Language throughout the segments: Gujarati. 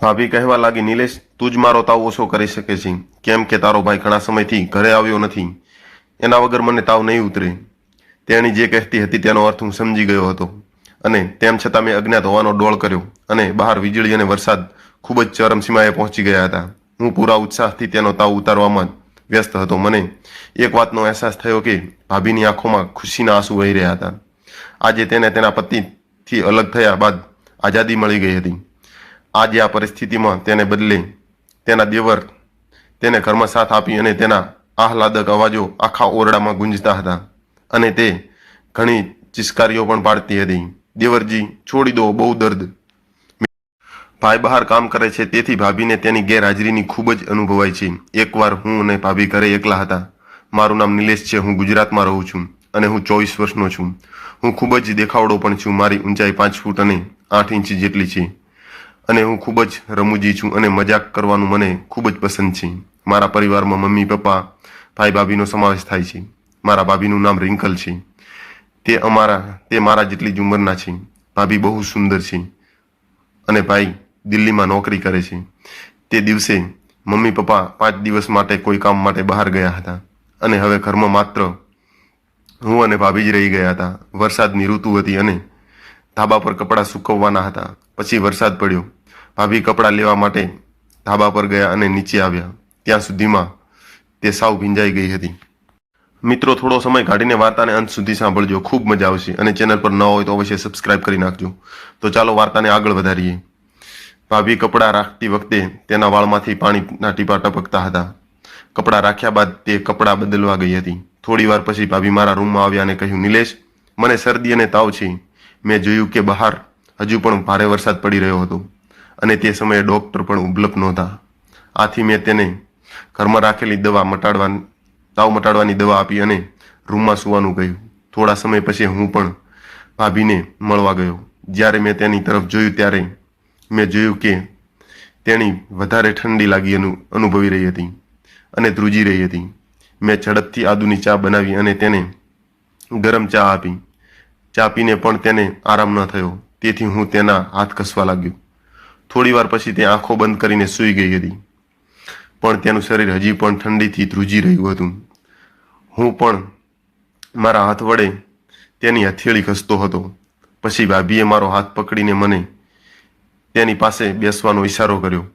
ભાભી કહેવા લાગી, નિલેશ, તું જ મારો તાવ ઓછો કરી શકે છે. કેમ કે તારો ભાઈ ઘણા સમયથી ઘરે આવ્યો નથી. એના વગર મને તાવ નહીં ઉતરે. તેણી જે કહેતી હતી તેનો અર્થ હું સમજી ગયો હતો. અને તેમ છતાં મેં અજ્ઞાત હોવાનો ડોળ કર્યો અને બહાર વીજળી અને વરસાદ ખૂબ જ ચરમસીમાએ પહોંચી ગયા હતા. હું પૂરા ઉત્સાહથી તેનો તાવ ઉતારવામાં વ્યસ્ત હતો. મને એક વાતનો અહેસાસ થયો કે ભાભીની આંખોમાં ખુશીના આંસુ વહી રહ્યા હતા. આજે તેને તેના પતિથી અલગ થયા બાદ આઝાદી મળી ગઈ હતી. આજે આ પરિસ્થિતિમાં તેને બદલે તેના દેવર તેને ઘરમાં સાથ આપી અને તેના આહલાદક અવાજો આખા ઓરડામાં ગુંજતા હતા અને તે ઘણી ચિસ્કારીઓ પણ પાડતી હતી. દેવરજી, છોડી દો, બહુ દર્દ. ભાઈ બહાર કામ કરે છે તેથી ભાભીને તેની ગેરહાજરીની ખૂબ જ અનુભવાય છે. એકવાર હું અને ભાભી ઘરે એકલા હતા. મારું નામ નિલેશ છે, હું ગુજરાતમાં રહું છું અને હું ચોવીસ વર્ષનો છું. હું ખૂબ જ દેખાવડો પણ છું. મારી ઊંચાઈ પાંચ ફૂટ અને આઠ ઇંચ જેટલી છે. અને હું ખૂબ જ રમૂજી છું અને મજાક કરવાનું મને ખૂબ જ પસંદ છે. મારા પરિવારમાં મમ્મી, પપ્પા, ભાઈ, ભાભીનો સમાવેશ થાય છે. મારા ભાભીનું નામ રિંકલ છે. તે અમારા, તે મારા જેટલી જ ઉંમરના છે. ભાભી બહુ સુંદર છે અને ભાઈ દિલ્હીમાં નોકરી કરે છે. તે દિવસે મમ્મી, પપ્પા પાંચ દિવસ માટે કોઈ કામ માટે બહાર ગયા હતા અને હવે ઘરમાં માત્ર હું અને ભાભી જ રહી ગયા હતા. વરસાદની ઋતુ હતી અને ધાબા પર કપડાં સૂકવવાના હતા. પછી વરસાદ પડ્યો. ભાભી કપડાં લેવા માટે ધાબા પર ગયા અને નીચે આવ્યા. ત્યાં સુધીમાં તે સાવ ભીંજાઈ ગઈ હતી. મિત્રો, થોડો સમય કાઢીને વાર્તાને અંત સુધી સાંભળજો. ખૂબ મજા આવશે અને ચેનલ પર ન હોય તો અવશ્ય સબસ્ક્રાઇબ કરી નાખજો. તો ચાલો વાર્તાને આગળ વધારીએ. ભાભી કપડાં રાખતી વખતે તેના વાળમાંથી પાણીના ટીપા ટપકતા હતા. કપડાં રાખ્યા બાદ તે કપડાં બદલવા ગઈ હતી. થોડીવાર પછી ભાભી મારા રૂમમાં આવ્યા અને કહ્યું, નિલેશ, મને શરદી અને તાવ છે. મેં જોયું કે બહાર હજુ પણ ભારે વરસાદ પડી રહ્યો હતો. અને તે સમયે ડૉક્ટર પણ ઉપલબ્ધ નહોતા. આથી મેં તેને ઘરમાં રાખેલી દવા મટાડવા તાવ મટાડવાની દવા આપી અને રૂમમાં સૂવાનું કહ્યું. થોડા સમય પછી હું પણ ભાભીને મળવા ગયો. જ્યારે મેં તેની તરફ જોયું ત્યારે મેં જોયું કે તેણી વધારે ઠંડી લાગી અનુભવી રહી હતી અને ધ્રુજી રહી હતી. મેં ઝડપથી આદુની ચા બનાવી અને તેને ગરમ ચા આપી. ચા પીને પણ તેને આરામ ન થયો. તેથી હું તેના હાથ ઘસવા લાગ્યો. થોડી વાર પછી તે આંખો બંધ કરીને સૂઈ ગઈ હતી. પણ તેનું શરીર હજી પણ ઠંડીથી ધ્રુજી રહ્યું હતું. હું પણ મારા હાથ વડે તેની હથેળી ઘસતો હતો. પછી ભાભીએ મારો હાથ પકડીને મને તેની પાસે બેસવાનો ઈશારો કર્યો.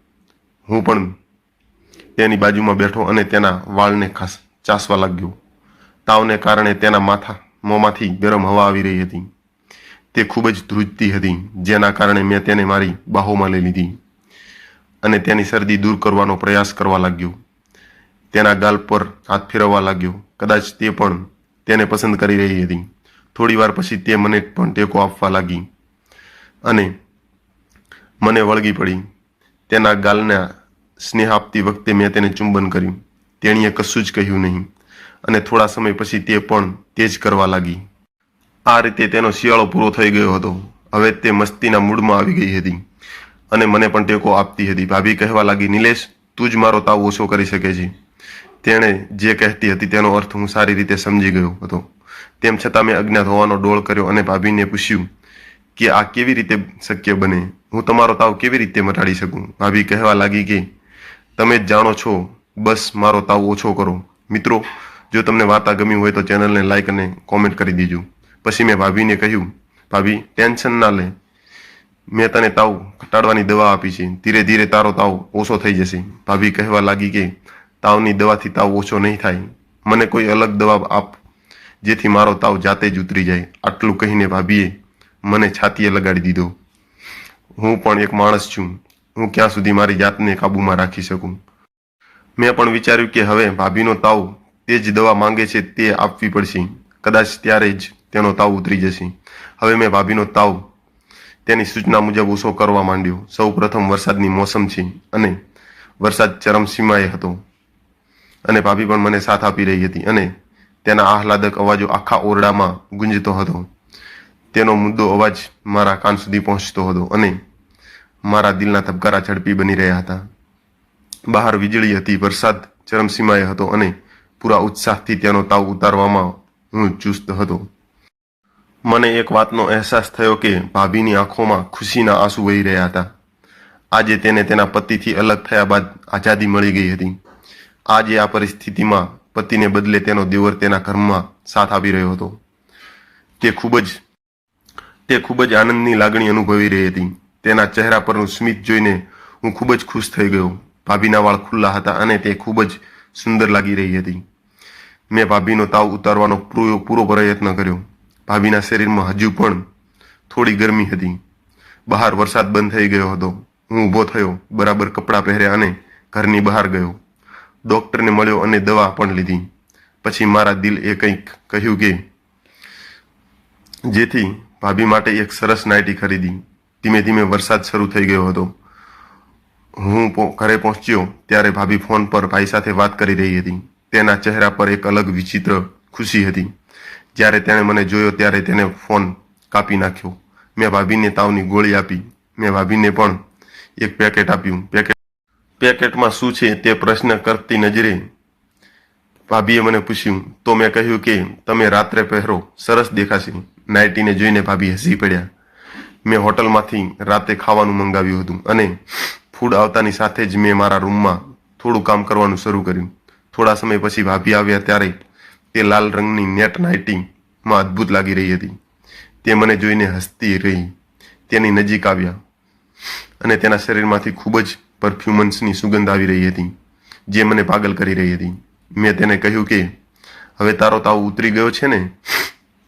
હું પણ તેની બાજુમાં બેઠો અને તેના વાળને ખાસ ચાસવા લાગ્યો. તાવને કારણે તેના માથા મોંમાંથી ગરમ હવા આવી રહી હતી. તે ખૂબ જ ધ્રુજતી હતી, જેના કારણે મેં તેને મારી બાહોમાં લઈ લીધી અને તેની શરદી દૂર કરવાનો પ્રયાસ કરવા લાગ્યો. તેના ગાલ પર હાથ ફેરવવા લાગ્યો. કદાચ તે પણ તેને પસંદ કરી રહી હતી. થોડી વાર પછી તે મને પણ ટેકો આપવા લાગી અને મને વળગી પડી. તેના ગાલના સ્નેહ આપતી વખતે મેં તેને ચુંબન કર્યું. તેણીએ કશું જ કહ્યું નહીં અને થોડા સમય પછી તે પણ તે જ કરવા લાગી. આ રીતે તેનો શિયાળો પૂરો થઈ ગયો હતો. હવે તે મસ્તીના મૂડમાં આવી ગઈ હતી. અને મને પણ ટેકો આપતી હતી. ભાભી કહેવા લાગી, નિલેશ, તું જ મારો તાવ ઓછો કરી શકે છે. તેણે જે કહેતી હતી તેનો અર્થ હું સારી રીતે સમજી ગયો હતો. તેમ છતાં મેં અજ્ઞાત હોવાનો ડોળ કર્યો અને ભાભીને પૂછ્યું કે આ કેવી રીતે શક્ય બને? હું તમારો તાવ કેવી રીતે મટાડી શકું? ભાભી કહેવા લાગી કે, તમે જ જાણો છો, બસ મારો તાવ ઓછો કરો. મિત્રો, જો તમને વાર્તા ગમી હોય તો ચેનલને લાઈક અને કોમેન્ટ કરી દીજો. પછી મેં ભાભીને કહ્યું, ભાભી ટેન્શન ના લે. મેં તને તાવ ઘટાડવાની દવા આપી છે. ધીરે ધીરે તારો તાવ ઓછો થઈ જશે. ભાભી કહેવા લાગી કે, તાવની દવાથી તાવ ઓછો નહીં થાય. મને કોઈ અલગ દવા આપ, જેથી મારો તાવ જાતે જ ઉતરી જાય. આટલું કહીને ભાભીએ મને છાતીએ લગાડી દીધો. હું પણ એક માણસ છું. હું ક્યાં સુધી મારી જાતને કાબૂમાં રાખી શકું? મેં પણ વિચાર્યું કે હવે ભાભીનો તાવ તે જ દવા માંગે છે તે આપવી પડશે. કદાચ ત્યારે જ તેનો તાવ ઉતરી જશે. હવે મેં ભાભીનો તાવ. તેની સૂચના મુજબ ઓછો કરવા માંડ્યો. સૌ પ્રથમ વરસાદની મોસમ છે અને વરસાદ ચરમસીમાએ હતો. અને ભાભી પણ મને સાથ આપી રહી હતી અને તેના આહલાદક અવાજો આખા ઓરડામાં ગુંજતો હતો. તેનો મુદ્દો અવાજ મારા કાન સુધી પહોંચતો હતો અને મારા દિલના ધબકારા ઝડપી બની રહ્યા હતા. બહાર વીજળી હતી, વરસાદ ચરમસીમાએ હતો અને પૂરા ઉત્સાહથી તેનો તાવ ઉતારવામાં હું ચુસ્ત હતો. મને એક વાતનો અહેસાસ થયો કે ભાભીની આંખોમાં ખુશીના આંસુ વહી રહ્યા હતા. આજે તેને તેના પતિથી અલગ થયા બાદ આઝાદી મળી ગઈ હતી. આજે આ પરિસ્થિતિમાં પતિને બદલે તેનો દેવર તેના કર્મમાં સાથ આપી રહ્યો હતો. તે ખૂબ જ, તે ખૂબ જ આનંદની લાગણી અનુભવી રહી હતી. તેના ચહેરા પરનું સ્મિત જોઈને હું ખૂબ જ ખુશ થઈ ગયો. ભાભીના વાળ ખુલ્લા હતા અને તે ખૂબ જ સુંદર લાગી રહી હતી. મેં ભાભીનો તાવ ઉતારવાનો પૂરો પૂરો પ્રયત્ન કર્યો. ભાભીના શરીરમાં હજુ પણ થોડી ગરમી હતી. બહાર વરસાદ બંધ થઈ ગયો હતો. હું ઊભો થયો, બરાબર કપડાં પહેર્યા અને ઘરની બહાર ગયો. ડૉક્ટરને મળ્યો અને દવા પણ લીધી. પછી મારા દિલ એ કંઈક કહ્યું કે, જેથી ભાભી માટે એક સરસ નાઇટી ખરીદી. ધીમે ધીમે વરસાદ શરૂ થઈ ગયો હતો. હું ઘરે પહોંચ્યો ત્યારે ભાભી ફોન પર ભાઈ સાથે વાત કરી રહી હતી. તેના ચહેરા પર એક અલગ વિચિત્ર ખુશી હતી. જ્યારે તેણે મને જોયો ત્યારે તેને ફોન કાપી નાખ્યો. મેં ભાભીને તાવની ગોળી આપી. મેં ભાભીને પણ એક પેકેટ આપ્યું. પેકેટ પેકેટમાં શું છે તે પ્રશ્ન કરતી નજરે ભાભીએ મને પૂછ્યું, તો મેં કહ્યું કે તમે રાત્રે પહેરો. સરસ દેખાશે. નાઇટીને જોઈને ભાભી હસી પડ્યા. મેં હોટલમાંથી રાતે ખાવાનું મંગાવ્યું હતું અને ફૂડ આવતાની સાથે જ મેં મારા રૂમમાં થોડું કામ કરવાનું શરૂ કર્યું. થોડા સમય પછી ભાભી આવ્યા ત્યારે તે લાલ રંગની નેટ નાઇટીમાં અદ્ભુત લાગી રહી હતી. તે મને જોઈને હસતી રહી. તેની નજીક આવ્યા અને તેના શરીરમાંથી ખૂબ જ પરફ્યુમન્સની સુગંધ આવી રહી હતી, જે મને પાગલ કરી રહી હતી. મેં તેને કહ્યું કે, હવે તારો તાવ ઉતરી ગયો છે ને?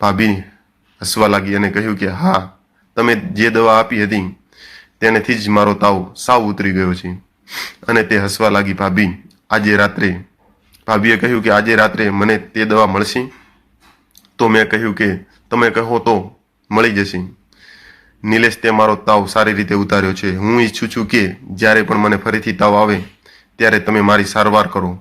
ભાભી હસવા લાગી અને કહ્યું કે, હા, તમે જે દવા આપી હતી, તેનેથી જ મારો તાવ સાવ ઉતરી ગયો છે. અને તે હસવા લાગી, ભાભી, આજે રાત્રે ભાભીએ કહ્યું કે આજે રાત્રે મને તે દવા મળશે? તો મેં કહ્યું કે તમે કહો તો મળી જશે. નિલેશ તે મારો તાવ સારી રીતે ઉતાર્યો છે. હું ઈચ્છું છું કે જ્યારે પણ મને ફરીથી તાવ આવે, ત્યારે તમે મારી સારવાર કરો.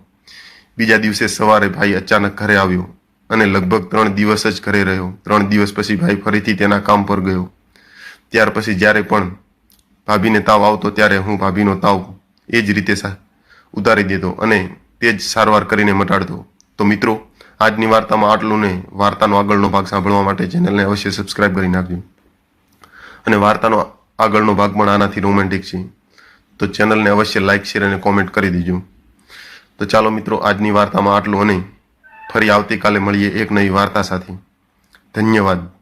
બીજા દિવસે સવારે ભાઈ અચાનક ઘરે આવ્યો અને લગભગ ત્રણ દિવસ જ ઘરે રહ્યો. ત્રણ દિવસ પછી ભાઈ ફરીથી તેના કામ પર ગયો. ત્યાર પછી જ્યારે પણ ભાભીને તાવ આવતો, ત્યારે હું ભાભીનો તાવ એ જ રીતે ઉતારી દેતો અને તે જ સારવાર કરીને મટાડતો. તો મિત્રો, આજની વાર્તામાં આટલું ને વાર્તાનો આગળનો ભાગ સાંભળવા માટે ચેનલને અવશ્ય સબસ્ક્રાઇબ કરી નાખજો. અને વાર્તાનો આગળનો ભાગ પણ આનાથી રોમેન્ટિક છે. તો ચેનલને અવશ્ય લાઇક શેર અને કોમેન્ટ કરી દેજો. તો ચાલો મિત્રો, આજની વાર્તામાં આટલું અને ફરી આવતીકાલે મળીએ એક નવી વાર્તા સાથે. ધન્યવાદ.